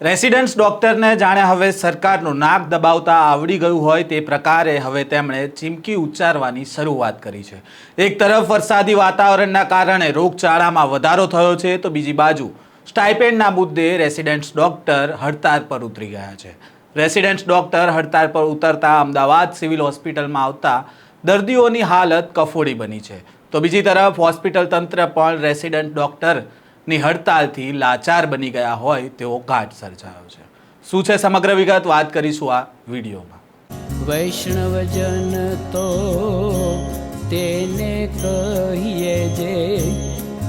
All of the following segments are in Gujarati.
રેસિડેન્સ ડોક્ટરને જાણે હવે સરકારનું નાક દબાવતા આવડી ગયું હોય તે પ્રકારે હવે તેમણે ચીમકી ઉચ્ચારવાની શરૂઆત કરી છે. એક તરફ વરસાદી વાતાવરણના કારણે રોગચાળામાં વધારો થયો છે તો બીજી બાજુ સ્ટાઇપેન્ડના મુદ્દે રેસિડન્સ ડોક્ટર હડતાળ પર ઉતરી ગયા છે. રેસિડેન્સ ડોક્ટર હડતાળ પર ઉતરતા અમદાવાદ સિવિલ હોસ્પિટલમાં આવતા દર્દીઓની હાલત કફોડી બની છે. તો બીજી તરફ હોસ્પિટલ તંત્ર પણ રેસિડેન્ટ ડોક્ટરની હડતાલથી લાચાર બની ગયા હોય તેવો ઘાટ સર્જાયો છે. શું છે સમગ્ર વિગત? વાત કરીશું આ વિડીયોમાં. વૈષ્ણવજન તો તેને કહીએ જે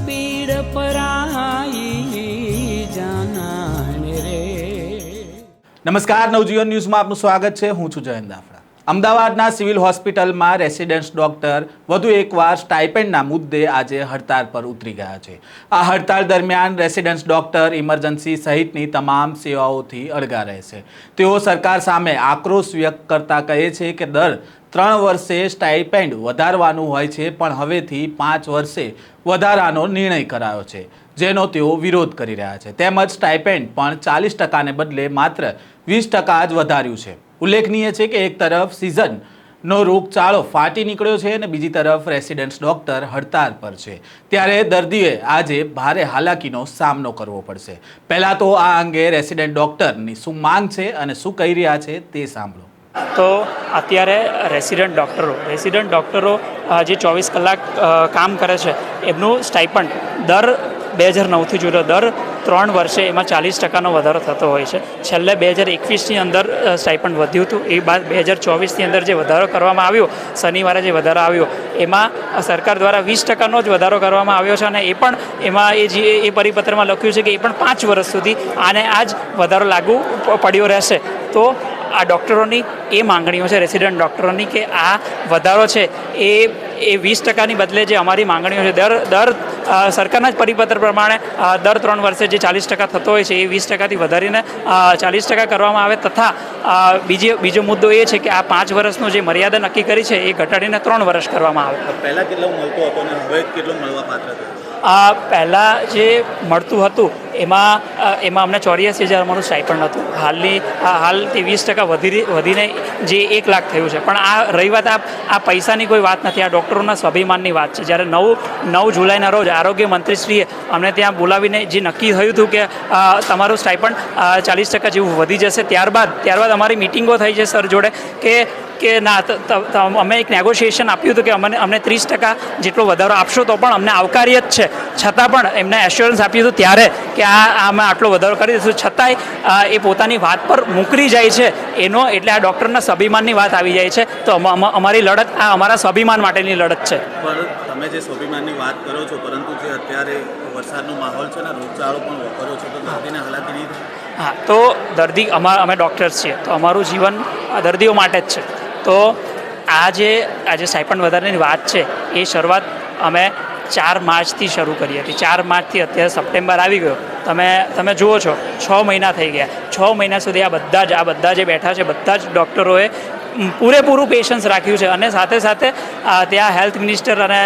પીડ પરાઈ જાનાને રે. નમસ્કાર નવજીવન ન્યૂઝમાં આપનું સ્વાગત છે. હું છું જયંત દાફડા. અમદાવાદના સિવિલ હોસ્પિટલમાં રેસિડેન્સ ડોક્ટર વધુ એકવાર સ્ટાઇપેન્ડના મુદ્દે આજે હડતાળ પર ઉતરી ગયા છે. આ હડતાળ દરમિયાન રેસિડેન્સ ડોક્ટર ઇમરજન્સી સહિતની તમામ સેવાઓથી અળગા રહેશે તેઓ સરકાર સામે આક્રોશ વ્યક્ત કરતા કહે છે કે દર ત્રણ વર્ષે સ્ટાઇપેન્ડ વધારવાનું હોય છે, પણ હવેથી પાંચ વર્ષે વધારાનો નિર્ણય કરાયો છે. જેનો તેઓ વિરોધ કરી રહ્યા છે. તેમજ સ્ટાઇપેન્ડ પણ ચાલીસ ટકાને બદલે માત્ર વીસ ટકા જ વધાર્યું છે. ઉલ્લેખનીય છે કે એક તરફ સિઝનનો રોગચાળો ફાટી નીકળ્યો છે અને બીજી તરફ રેસિડેન્સ ડોક્ટર હડતાળ પર છે. ત્યારે દર્દીએ આજે ભારે હાલાકીનો સામનો કરવો પડશે. પહેલાં તો આ અંગે રેસિડેન્ટ ડોક્ટરની શું માંગ છે અને શું કહી રહ્યા છે તે સાંભળો. તો અત્યારે રેસિડન્ટ ડૉક્ટરો રેસિડન્ટ ડૉક્ટરો જે ચોવીસ કલાક કામ કરે છે, એમનું સ્ટાઇપન્ડ દર બે હજાર નવથી જોડો દર ત્રણ વર્ષે એમાં ચાલીસ ટકાનો વધારો થતો હોય છે. છેલ્લે બે હજાર એકવીસની અંદર સ્ટાઇપન્ડ વધ્યું હતું. એ બાદ બે હજાર ચોવીસની અંદર જે વધારો કરવામાં આવ્યો, શનિવારે જે વધારો આવ્યો, એમાં સરકાર દ્વારા વીસ ટકાનો જ વધારો કરવામાં આવ્યો છે અને એ પણ એમાં એ જે, એ પરિપત્રમાં લખ્યું છે કે એ પણ પાંચ વર્ષ સુધી આને આ જ વધારો લાગુ પડ્યો રહેશે. તો આ ડૉક્ટરોની એ માંગણીઓ છે, રેસિડન્ટ ડૉક્ટરોની, કે આ વધારો છે એ એ વીસ ટકાની બદલે જે અમારી માંગણીઓ છે દર દર સરકારના જ પરિપત્ર પ્રમાણે દર ત્રણ વર્ષે જે ચાલીસ ટકા થતો હોય છે એ વીસ ટકાથી વધારીને ચાલીસ ટકા કરવામાં આવે. તથા બીજી બીજો મુદ્દો એ છે કે આ પાંચ વર્ષનો જે મર્યાદા નક્કી કરી છે એ ઘટાડીને ત્રણ વર્ષ કરવામાં આવે. પહેલાં કેટલો મળતો હતો અને હવે કેટલો મળવા પાત્ર આ પહેલાં જે મળતું હતું એમાં એમાં અમને ચોર્યાસી હજાર અમારું સ્ટાઇપન્ડ હતું. હાલની હાલ તે વીસ ટકા વધી વધીને જે એક લાખ થયું છે. પણ આ રહી વાત આ આ પૈસાની કોઈ વાત નથી આ ડૉક્ટરોના સ્વાભિમાનની વાત છે. જ્યારે નવ નવ જુલાઈના રોજ આરોગ્ય મંત્રીશ્રીએ અમને ત્યાં બોલાવીને જે નક્કી થયું હતું કે તમારું સ્ટાઇપન્ડ ચાલીસ ટકા જેવું વધી જશે, ત્યારબાદ ત્યારબાદ અમારી મિટિંગો થઈ છે સર જોડે કે કે ના અમે એક નેગોશિએશન આપ્યું હતું કે અમને અમને ત્રીસ ટકા જેટલો વધારો આપશો તો પણ અમને આવકાર્ય જ છે. છતાં પણ એમને એશ્યોરન્સ આપ્યું હતું ત્યારે કે આ અમે આટલો વધારો કરી દઈશું. છતાંય એ પોતાની વાત પર મોકલી જાય છે. એનો એટલે આ ડૉક્ટરના સ્વાભિમાનની વાત આવી જાય છે. તો અમ- અમ- અમારી લડત આ અમારા સ્વાભિમાન માટેની લડત છે. તમે જે સ્વાભિમાનની વાત કરો છો પરંતુ જે અત્યારે વરસાદનો માહોલ છે ને રોગચાળો પણ વકર્યો છે તો દર્દીને હાલાકી નહીં હા તો દર્દી અમા અમે ડૉક્ટર્સ છીએ. તો અમારું જીવન આ દર્દીઓ માટે જ છે. તો આ જે આજે સાયપન વધારાની વાત છે, એ શરૂઆત અમે ચાર માર્ચથી શરૂ કરી હતી. ચાર માર્ચથી અત્યારે સપ્ટેમ્બર આવી ગયો. તમે તમે જુઓ છો, છ મહિના થઈ ગયા. છ મહિના સુધી આ બધા જ, આ બધા જે બેઠા છે, બધા જ ડૉક્ટરોએ પૂરેપૂરું પેશન્સ રાખ્યું છે અને સાથે સાથે ત્યાં હેલ્થ મિનિસ્ટર અને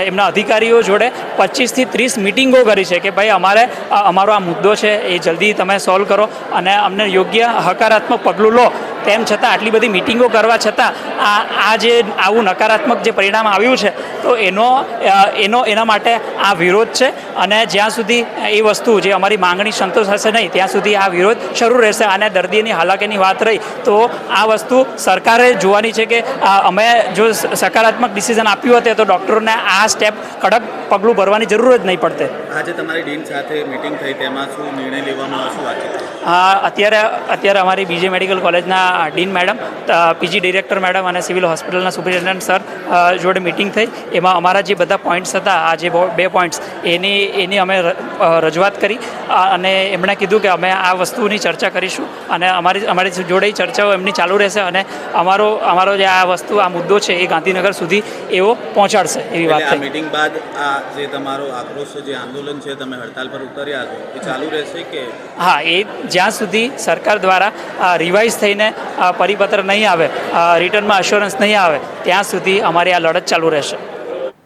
એમના અધિકારીઓ જોડે પચીસથી ત્રીસ મિટિંગો કરી છે કે ભાઈ અમારે અમારો આ મુદ્દો છે, એ જલ્દી તમે સોલ્વ કરો અને અમને યોગ્ય હકારાત્મક પગલું લો. તેમ છતાં, આટલી બધી મિટિંગો કરવા છતાં, આ આ જે આવું નકારાત્મક જે પરિણામ આવ્યું છે, તો એનો એનો, એના માટે આ વિરોધ છે. અને જ્યાં સુધી એ વસ્તુ જે અમારી માંગણી સંતોષ હશે નહીં, ત્યાં સુધી આ વિરોધ શરૂ રહેશે. અને દર્દીની હાલાકીની વાત રહી, તો આ વસ્તુ સરકારે જોવાની છે કે અમે જો સકારાત્મક ડિસિઝન આપ્યું હતું, તો ડૉક્ટરોને આ સ્ટેપ કડક પગલું ભરવાની જરૂર જ નહીં પડતે. આજે તમારી ડીન સાથે મીટિંગ થઈ તેમાં શું નિર્ણય લેવાનો શું વાતચીત અત્યારે અત્યારે અમારી બીજે મેડિકલ કોલેજના dean madam PG director madam અને સિવિલ હોસ્પિટલના સુપ્રિન્ટેન્ડન્ટ સર જોડે મિટિંગ થઈ. એમાં અમારા જે બધા પોઈન્ટ્સ હતા આ જે બે પોઈન્ટ્સ એની એની અમે રજૂઆત કરી. અને એમણે કીધું કે અમે આ વસ્તુની ચર્ચા કરીશું અને અમારી અમારી જોડે ચર્ચાઓ એમની ચાલુ રહેશે અને અમારો અમારો જે આ વસ્તુ આ મુદ્દો છે એ ગાંધીનગર સુધી એવો પહોંચાડશે એવી વાત આ બાદ આ જે તમારો આક્રોશ જે આંદોલન છે તમે હડતાલ પર ઉતર્યા છો એ ચાલુ રહેશે કે? હા એ જ્યાં સુધી સરકાર દ્વારા રિવાઇઝ થઈને પરિપત્ર નહીં આવે રિટર્નમાં અશ્યોરન્સ નહીં આવે ત્યાં સુધી અમારી આ લડત ચાલુ રહેશે.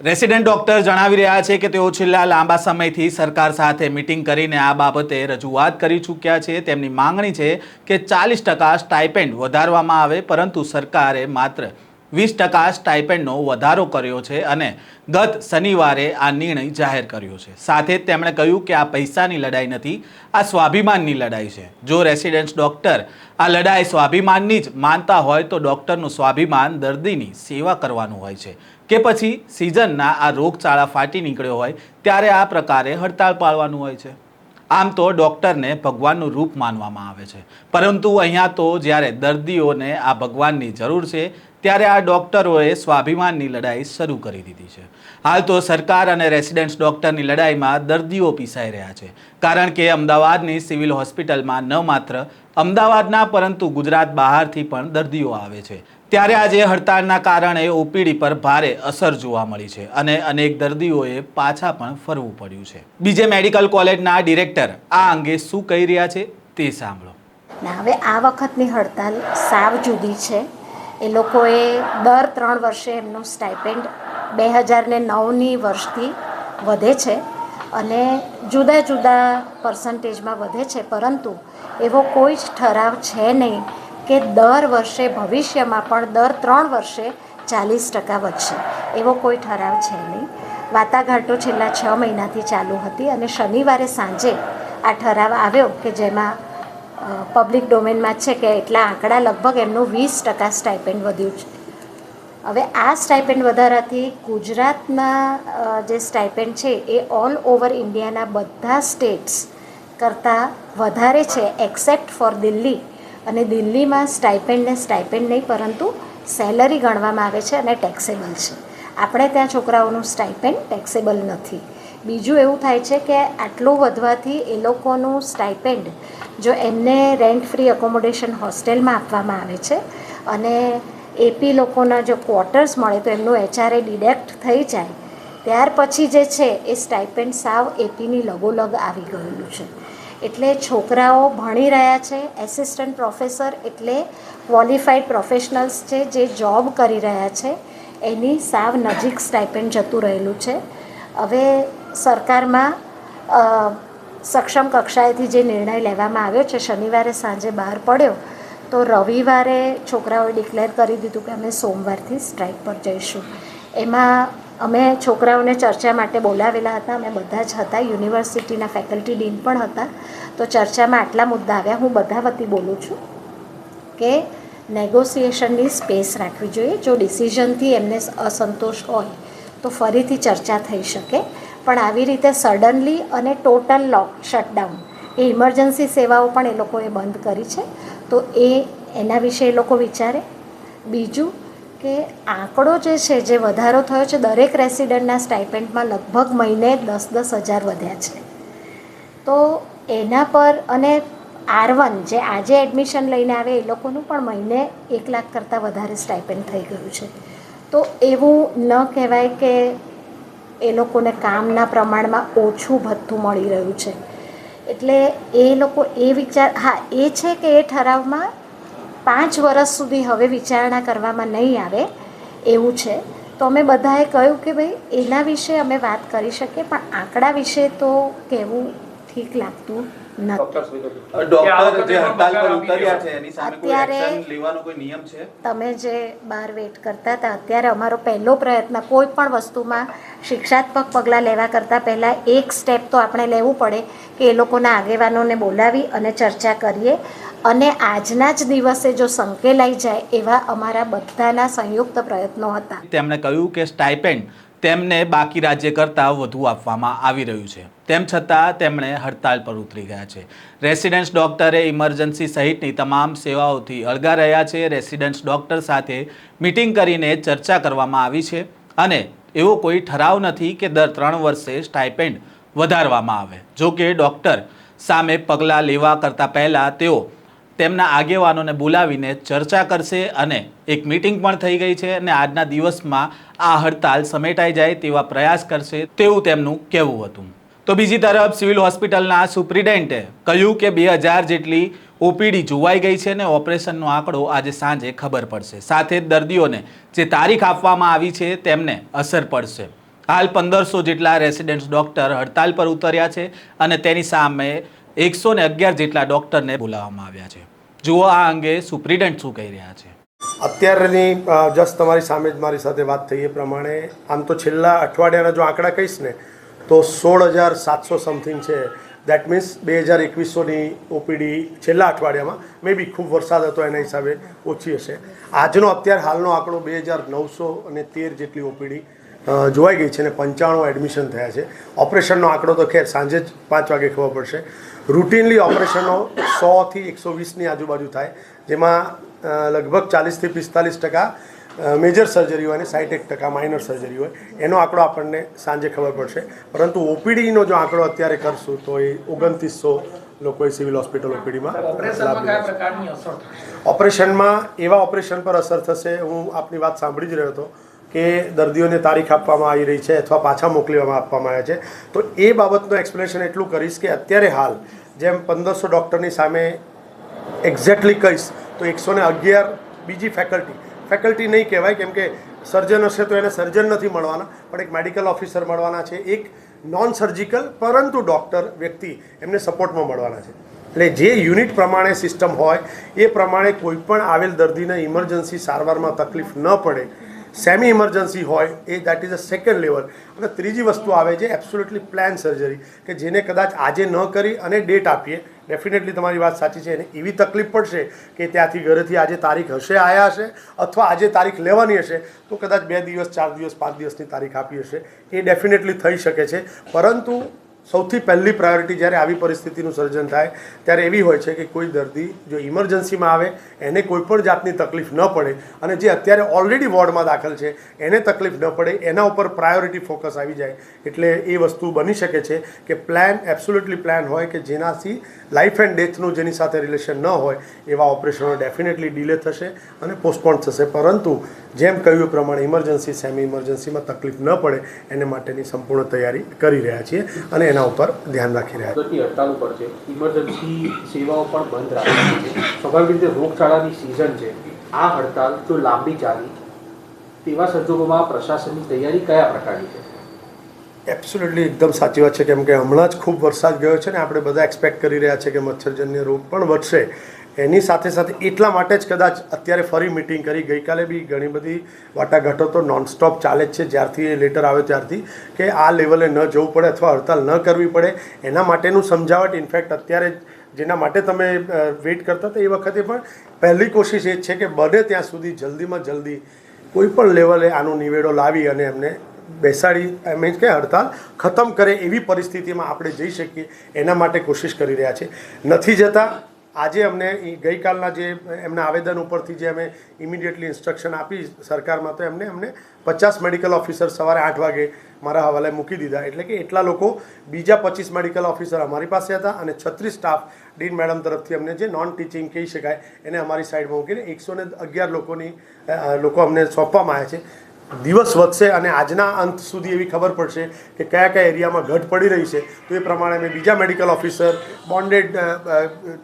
રેસિડેન્ટ ડોક્ટર જણાવી રહ્યા છે કે તેઓ છેલ્લા લાંબા સમયથી સરકાર સાથે મિટિંગ કરીને આ બાબતે રજૂઆત કરી ચૂક્યા છે. તેમની માંગણી છે કે ચાલીસ ટકા સ્ટાઇપેન્ડ વધારવામાં આવે પરંતુ સરકારે માત્ર વીસ ટકા સ્ટાઇપેન્ડનો વધારો કર્યો છે અને ગત શનિવારે આ નિર્ણય જાહેર કર્યો છે. સાથે જ તેમણે કહ્યું કે આ પૈસાની લડાઈ નથી, આ સ્વાભિમાનની લડાઈ છે. જો રેસિડેન્સ ડૉક્ટર આ લડાઈ સ્વાભિમાનની જ માનતા હોય તો ડૉક્ટરનું સ્વાભિમાન દર્દીની સેવા કરવાનું હોય છે કે પછી સિઝનના આ રોગચાળા ફાટી નીકળ્યો હોય ત્યારે આ પ્રકારે હડતાળ પાડવાનું હોય છે. આમ તો ડૉક્ટરને ભગવાનનું રૂપ માનવામાં આવે છે. પરંતુ અહીંયા તો જ્યારે દર્દીઓને આ ભગવાનની જરૂર છે ત્યારે આ ડૉક્ટરોએ સ્વાભિમાનની લડાઈ શરૂ કરી દીધી છે. હાલ તો સરકાર અને રેસિડેન્સ ડૉક્ટરની લડાઈમાં દર્દીઓ પીસાઈ રહ્યા છે. કારણ કે અમદાવાદની સિવિલ હોસ્પિટલમાં ન માત્ર અમદાવાદના પરંતુ ગુજરાત બહારથી પણ દર્દીઓ આવે છે. ત્યારે આજે હડતાળના કારણે ઓપીડી પર ભારે અસર જોવા મળી છે અને અનેક દર્દીઓએ પાછા પણ ફરવું પડ્યું છે. બીજે મેડિકલ કોલેજના ડિરેક્ટર આ અંગે શું કહી રહ્યા છે તે સાંભળો. હવે આ વખતની હડતાલ સાવ જુદી છે. એ લોકોએ દર ત્રણ વર્ષે એમનું સ્ટાઇપેન્ડ બે હજાર ને નવની વર્ષથી વધે છે અને જુદા જુદા પર્સન્ટેજમાં વધે છે. પરંતુ એવો કોઈ જ ઠરાવ છે નહીં કે દર વર્ષે ભવિષ્યમાં પણ દર ત્રણ વર્ષે ચાલીસ ટકા વધશે. એવો કોઈ ઠરાવ છે નહીં. વાટાઘાટો છેલ્લા છ મહિનાથી ચાલુ હતી અને શનિવારે સાંજે આ ઠરાવ આવ્યો કે જેમાં પબ્લિક ડોમેનમાં છે કે એટલા આંકડા લગભગ એમનું વીસ ટકા સ્ટાઇપેન્ડ વધ્યું છે. હવે આ સ્ટાઇપેન્ડ વધારાથી ગુજરાતના જે સ્ટાઇપેન્ડ છે એ ઓલ ઓવર ઇન્ડિયાના બધા સ્ટેટ્સ કરતાં વધારે છે એક્સેપ્ટ ફોર દિલ્હી. અને દિલ્હીમાં સ્ટાઇપેન્ડને સ્ટાઇપેન્ડ નહીં, પરંતુ સેલરી ગણવામાં આવે છે અને ટેક્સેબલ છે. આપણે ત્યાં છોકરાઓનું સ્ટાઇપેન્ડ ટેક્સેબલ નથી. બીજું એવું થાય છે કે આટલું વધવાથી એ લોકોનું સ્ટાઇપેન્ડ, જો એમને રેન્ટ ફ્રી અકોમોડેશન હોસ્ટેલમાં આપવામાં આવે છે અને એપી લોકોના જો ક્વાર્ટર્સ મળે તો એમનું એચઆરએ ડિડક્ટ થઈ જાય, ત્યાર પછી જે છે એ સ્ટાઇપેન્ડ સાવ એપીની લગોલગ આવી ગયેલું છે. એટલે છોકરાઓ ભણી રહ્યા છે એસિસ્ટન્ટ પ્રોફેસર એટલે ક્વોલિફાઈડ પ્રોફેશનલ્સ છે જે જોબ કરી રહ્યા છે, એની સાવ નજીક સ્ટાઇપેન્ડ જતું રહેલું છે. હવે સરકારમાં સક્ષમ કક્ષાએથી જે નિર્ણય લેવામાં આવ્યો છે, શનિવારે સાંજે બહાર પડ્યો, તો રવિવારે છોકરાઓએ ડિક્લેર કરી દીધું કે અમે સોમવારથી સ્ટ્રાઇક પર જઈશું. એમાં અમે છોકરાઓને ચર્ચા માટે બોલાવેલા હતા, અમે બધા જ હતા, યુનિવર્સિટીના ફેકલ્ટી ડીન પણ હતા, તો ચર્ચામાં આટલા મુદ્દા આવ્યા. હું બધા વતી બોલું છું કે નેગોસિએશનની સ્પેસ રાખવી જોઈએ. જો ડિસિઝનથી એમને અસંતોષ હોય, તો ફરીથી ચર્ચા થઈ શકે. પણ આવી રીતે સડનલી અને ટોટલ લોક શટડાઉન એ ઇમરજન્સી સેવાઓ પણ એ લોકોએ બંધ કરી છે. તો એ એના વિશે એ લોકો વિચારે. બીજું કે આંકડો જે છે, જે વધારો થયો છે, દરેક રેસિડન્ટના સ્ટાઇપેન્ડમાં લગભગ મહિને દસ દસ હજાર વધ્યા છે. તો એના પર અને આર વન જે આજે એડમિશન લઈને આવે એ લોકોનું પણ મહિને એક લાખ કરતાં વધારે સ્ટાઇપેન્ડ થઈ ગયું છે. તો એવું ન કહેવાય કે એ લોકોને કામના પ્રમાણમાં ઓછું ભથ્થું મળી રહ્યું છે. એટલે એ લોકો એ વિચાર, હા, એ છે કે એ ઠરાવમાં પાંચ વર્ષ સુધી હવે વિચારણા કરવામાં નહીં આવે, એવું છે. તો અમે બધાએ કહ્યું કે ભાઈ, એના વિશે અમે વાત કરી શકીએ, પણ આંકડા વિશે તો કહેવું ઠીક લાગતું નથી ડોક્ટર જે હડતાલ પર ઉતર્યા છે એની સામે કોઈ અત્યારે- એક્શન લેવાનો કોઈ નિયમ છે? તમે જે બાર વેટ કરતા હતા અત્યારે અમારો પહેલો પ્રયત્ન કોઈ પણ વસ્તુમાં શિક્ષાત્મક પગલાં લેવા કરતાં પહેલાં એક સ્ટેપ તો આપણે લેવું પડે કે એ લોકોના આગેવાનોને બોલાવી અને ચર્ચા કરીએ. અને આજના જ દિવસે જો સંકેલાઈ જાય એવા અમારા બધાના સંયુક્ત પ્રયત્નો હતા. તેમણે કહ્યું કે સ્ટાઇપેન્ડ તેમને બાકી રાજ્ય કરતાં વધુ આપવામાં આવી રહ્યું છે. તેમ છતાં તેમણે હડતાળ પર ઉતરી ગયા છે. રેસિડેન્સ ડોક્ટરે ઇમરજન્સી સહિતની તમામ સેવાઓથી અળગા રહ્યા છે. રેસિડેન્સ ડોક્ટર સાથે મિટિંગ કરીને ચર્ચા કરવામાં આવી છે અને એવો કોઈ ઠરાવ નથી કે દર ત્રણ વર્ષે સ્ટાઇપેન્ડ વધારવામાં આવે. જો કે ડૉક્ટર સામે પગલાં લેવા કરતાં પહેલાં તેઓ તેમના આગેવાનોને બોલાવીને ચર્ચા કરશે અને એક મિટિંગ પણ થઈ ગઈ છે અને આજના દિવસમાં આ હડતાલ સમેટાઈ જાય તેવા પ્રયાસ કરશે તેવું તેમનું કહેવું હતું. તો બીજી તરફ સિવિલ હોસ્પિટલના સુપ્રિન્ટેન્ડન્ટે કહ્યું કે બે હજાર જેટલી ઓપીડી જોવાઈ ગઈ છે અને ઓપરેશનનો આંકડો આજે સાંજે ખબર પડશે. સાથે જ દર્દીઓને જે તારીખ આપવામાં આવી છે તેમને અસર પડશે. હાલ પંદરસો જેટલા રેસિડેન્ટ ડૉક્ટર હડતાલ પર ઉતર્યા છે અને તેની સામે એકસો ને અગિયાર જેટલા ડૉક્ટરને બોલાવવામાં આવ્યા છે. જુઓ આ અંગે સુપ્રિન્ટેન્ડન્ટ શું કહી રહ્યા છે. અત્યારની જસ્ટ તમારી સામે જ મારી સાથે વાત થઈ એ પ્રમાણે, આમ તો છેલ્લા અઠવાડિયાના જો આંકડા કહીશ ને, તો સોળ હજાર સાતસો સમથિંગ છે. દેટ મીન્સ બે હજાર એકવીસોની ઓપીડી છેલ્લા અઠવાડિયામાં, મે બી ખૂબ વરસાદ હતો એના હિસાબે ઓછી હશે. આજનો અત્યાર હાલનો આંકડો બે હજાર નવસો અને તેર જેટલી ઓપીડી જોવાઈ ગઈ છે અને પંચાણું એડમિશન થયા છે. ઓપરેશનનો આંકડો તો ખેર, સાંજે જ પાંચ વાગે ખબર પડશે. રૂટીનલી ઓપરેશનો સોથી એકસો વીસની આજુબાજુ થાય જેમાં લગભગ ચાલીસથી પિસ્તાલીસ ટકા મેજર સર્જરી હોય અને સાઠ એક ટકા માઇનર સર્જરી હોય. એનો આંકડો આપણને સાંજે ખબર પડશે. પરંતુ ઓપીડીનો જો આંકડો અત્યારે કરશું તો એ ઓગણત્રીસો લોકોએ સિવિલ હોસ્પિટલ ઓપીડીમાં. ઓપરેશનમાં એવા ઓપરેશન પર અસર થશે હું આપની વાત સાંભળી જ રહ્યો હતો. કે દર્દીઓને તારીખ આપવામાં આવી રહી છે અથવા પાછા મોકલવામાં આપવામાં આવ્યા છે. તો એ બાબતનું એક્સપ્લેનેશન એટલું કરીશ કે અત્યારે હાલ જેમ પંદરસો ડૉક્ટરની સામે એક્ઝેક્ટલી કહીશ, તો એકસો ને અગિયાર બીજી ફેકલ્ટી ફેકલ્ટી નહીં કહેવાય, કેમ કે સર્જન હશે તો એને સર્જન નથી મળવાના, પણ એક મેડિકલ ઓફિસર મળવાના છે, એક નોન સર્જિકલ પરંતુ ડૉક્ટર વ્યક્તિ એમને સપોર્ટમાં મળવાના છે. એટલે જે યુનિટ પ્રમાણે સિસ્ટમ હોય, એ પ્રમાણે કોઈ પણ આવેલ દર્દીને ઇમરજન્સી સારવારમાં તકલીફ ન પડે સેમી ઇમરજન્સી હોય, એ that is a second level અને ત્રીજી વસ્તુ આવે છે એબ્સોલ્યુટલી પ્લાન સર્જરી કે જેને કદાચ આજે ન કરી અને ડેટ આપીએ. ડેફિનેટલી તમારી વાત સાચી છે, એને એવી તકલીફ પડશે કે ત્યાંથી ઘરેથી આજે તારીખ હશે, આયા હશે, અથવા આજે તારીખ લેવાની હશે, તો કદાચ બે દિવસ, ચાર દિવસ, પાંચ દિવસની તારીખ આપી હશે. એ ડેફિનેટલી થઈ શકે છે. પરંતુ સૌથી પહેલી પ્રાયોરિટી જ્યારે આવી પરિસ્થિતિનું સર્જન થાય, ત્યારે એવી હોય છે કે કોઈ દર્દી જો ઇમરજન્સીમાં આવે, એને કોઈ પણ જાતની તકલીફ ન પડે અને જે અત્યારે ઓલરેડી વોર્ડમાં દાખલ છે, એને તકલીફ ન પડે, એના ઉપર પ્રાયોરિટી ફોકસ આવી જાય. એટલે એ વસ્તુ બની શકે છે કે પ્લાન એબ્સોલ્યુટલી પ્લાન હોય કે જેનાથી લાઈફ એન્ડ ડેથનું જેની સાથે રિલેશન ન હોય, એવા ઓપરેશનો ડેફિનેટલી ડિલે થશે અને પોસ્ટપોન થશે. પરંતુ જેમ કહ્યું પ્રમાણે ઇમરજન્સી સેમી ઇમરજન્સીમાં તકલીફ ન પડે એને માટેની સંપૂર્ણ તૈયારી કરી રહ્યા છીએ અને એના ઉપર ધ્યાન રાખી રહ્યા છીએ હડતાલ ઉપર છે. ઇમરજન્સી સેવાઓ પણ બંધ રાખી છે. સ્વાભાવિક રીતે રોગચાળાની સિઝન છે. આ હડતાલ જો લાંબી ચાલી તેવા સંજોગોમાં પ્રશાસનની તૈયારી કયા પ્રકારની છે? એબ્સોલ્યુટલી એકદમ સાચી વાત છે. કેમ કે હમણાં જ ખૂબ વરસાદ ગયો છે ને આપણે બધા એક્સપેક્ટ કરી રહ્યા છે કે મચ્છરજન્ય રોગ પણ વધશે. એની સાથે સાથે એટલા માટે જ કદાચ અત્યારે ફરી મિટિંગ કરી. ગઈકાલે બી ઘણી બધી વાટાઘાટો તો નોનસ્ટોપ ચાલે જ છે. જ્યારથી એ લેટર આવે ત્યારથી કે આ લેવલે ન જવું પડે અથવા હડતાલ ન કરવી પડે. એના માટેનું સમજાવટ ઇનફેક્ટ અત્યારે જેના માટે તમે વેઇટ કરતા હતા એ વખતે પણ પહેલી કોશિશ એ છે કે બને ત્યાં સુધી, જલ્દીમાં જલ્દી કોઈ પણ લેવલે આનો નિવેડો લાવી અને એમને બેસાડી. આઈ મીન્સ કે હડતાલ ખતમ કરે એવી પરિસ્થિતિમાં આપણે જઈ શકીએ એના માટે કોશિશ કરી રહ્યા છે. નથી જતા આજે અમને ગઈકાલના જે એમના આવેદન ઉપરથી જે અમે ઇમિડિયેટલી ઇન્સ્ટ્રક્શન આપી સરકારમાં, તો એમને અમને પચાસ મેડિકલ ઓફિસર સવારે આઠ વાગે મારા હવાલે મૂકી દીધા. એટલે કે એટલા લોકો બીજા પચીસ મેડિકલ ઓફિસર અમારી પાસે હતા અને છત્રીસ સ્ટાફ ડીન મેડમ તરફથી અમને જે નોન ટીચિંગ કહી શકાય એને અમારી સાઈડમાં મૂકીને એકસો અગિયાર લોકોની લોકો અમને સોંપવામાં આવ્યા છે. દિવસ વધશે અને આજના અંત સુધી એવી ખબર પડશે કે કયા કયા એરિયામાં ઘટ પડી રહી છે. તો એ પ્રમાણે અમે બીજા મેડિકલ ઓફિસર બોન્ડેડ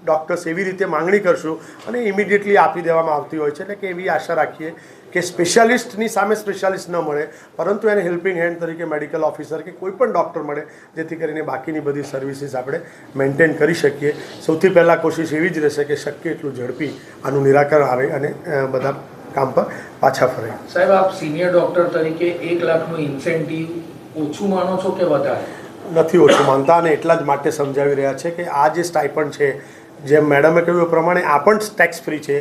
ડૉક્ટર્સ એવી રીતે માંગણી કરશું અને ઇમિડિયેટલી આપી દેવામાં આવતી હોય છે. એટલે કે એવી આશા રાખીએ કે સ્પેશિયાલિસ્ટની સામે સ્પેશિયાલિસ્ટ ન મળે, પરંતુ એને હેલ્પિંગ હેન્ડ તરીકે મેડિકલ ઓફિસર કે કોઈ પણ ડૉક્ટર મળે, જેથી કરીને બાકીની બધી સર્વિસીસ આપણે મેન્ટેન કરી શકીએ. સૌથી પહેલાં કોશિશ એવી જ રહેશે કે શક્ય એટલું ઝડપી આનું નિરાકરણ આવે અને બધા કામ પર પાછા ફરે. સાહેબ આપ સિનિયર ડોક્ટર તરીકે એક લાખનું ઇન્સેન્ટિવ ઓછું માનો છો કે વધારે? નથી ઓછું માનતા અને એટલા જ માટે સમજાવી રહ્યા છે કે આ જે સ્ટાઇપન્ડ છે જેમ મેડમે કહ્યું એ પ્રમાણે આ પણ ટેક્સ ફ્રી છે.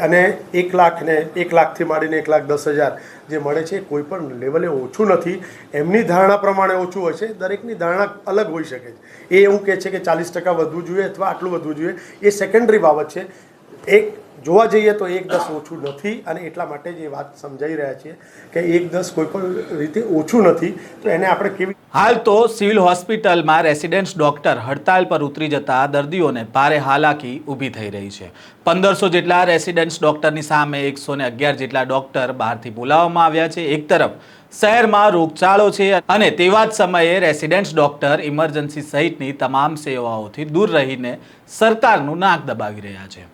અને એક લાખને એક લાખથી માંડીને એક લાખ દસ હજાર જે મળે છે એ કોઈ પણ લેવલે ઓછું નથી. એમની ધારણા પ્રમાણે ઓછું હોય છે દરેકની ધારણા અલગ હોઈ શકે છે. એ એવું કહે છે કે ચાલીસ ટકા વધવું જોઈએ અથવા આટલું વધવું જોઈએ. એ સેકન્ડરી બાબત છે. એક જોવા જઈએ તો એક દસ ઓછું નથી અને એટલા માટે જ એ વાત સમજાઈ રહ્યા છીએ કે એક દસ કોઈ પણ રીતે ઓછું નથી. તો એને આપણે કેવી હાલ તો સિવિલ હોસ્પિટલમાં રેસિડેન્ટ ડોક્ટર હડતાલ પર ઉતરી જતા દર્દીઓને ભારે હાલાકી ઊભી થઈ રહી છે. પંદરસો જેટલા રેસિડેન્ટ ડોક્ટરની સામે એકસો ને અગિયાર જેટલા ડોક્ટર બહારથી બોલાવવામાં આવ્યા છે. એક તરફ શહેરમાં રોગચાળો છે અને તેવા જ સમયે રેસિડેન્ટ ડોક્ટર ઇમરજન્સી સહિતની તમામ સેવાઓથી દૂર રહીને સરકારનું નાક દબાવી રહ્યા છે.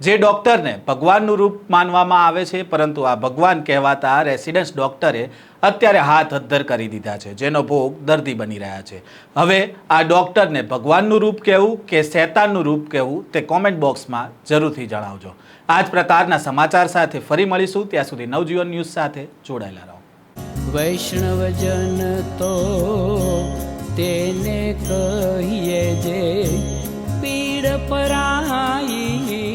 જે ડૉક્ટરને ભગવાનનું રૂપ માનવામાં આવે છે, પરંતુ આ ભગવાન કહેવાતા રેસિડેન્સ ડૉક્ટરે અત્યારે હાથ અદ્ધર કરી દીધા છે, જેનો ભોગ દર્દી બની રહ્યા છે. હવે આ ડૉક્ટરને ભગવાનનું રૂપ કહેવું કે શૈતાનનું રૂપ કહેવું તે કોમેન્ટ બોક્સમાં જરૂરથી જણાવજો. આ જ પ્રકારના સમાચાર સાથે ફરી મળીશું. ત્યાં સુધી નવજીવન ન્યૂઝ સાથે જોડાયેલા રહો. વૈષ્ણવજન તો તેને કહીએ જે પીડ પરાઈ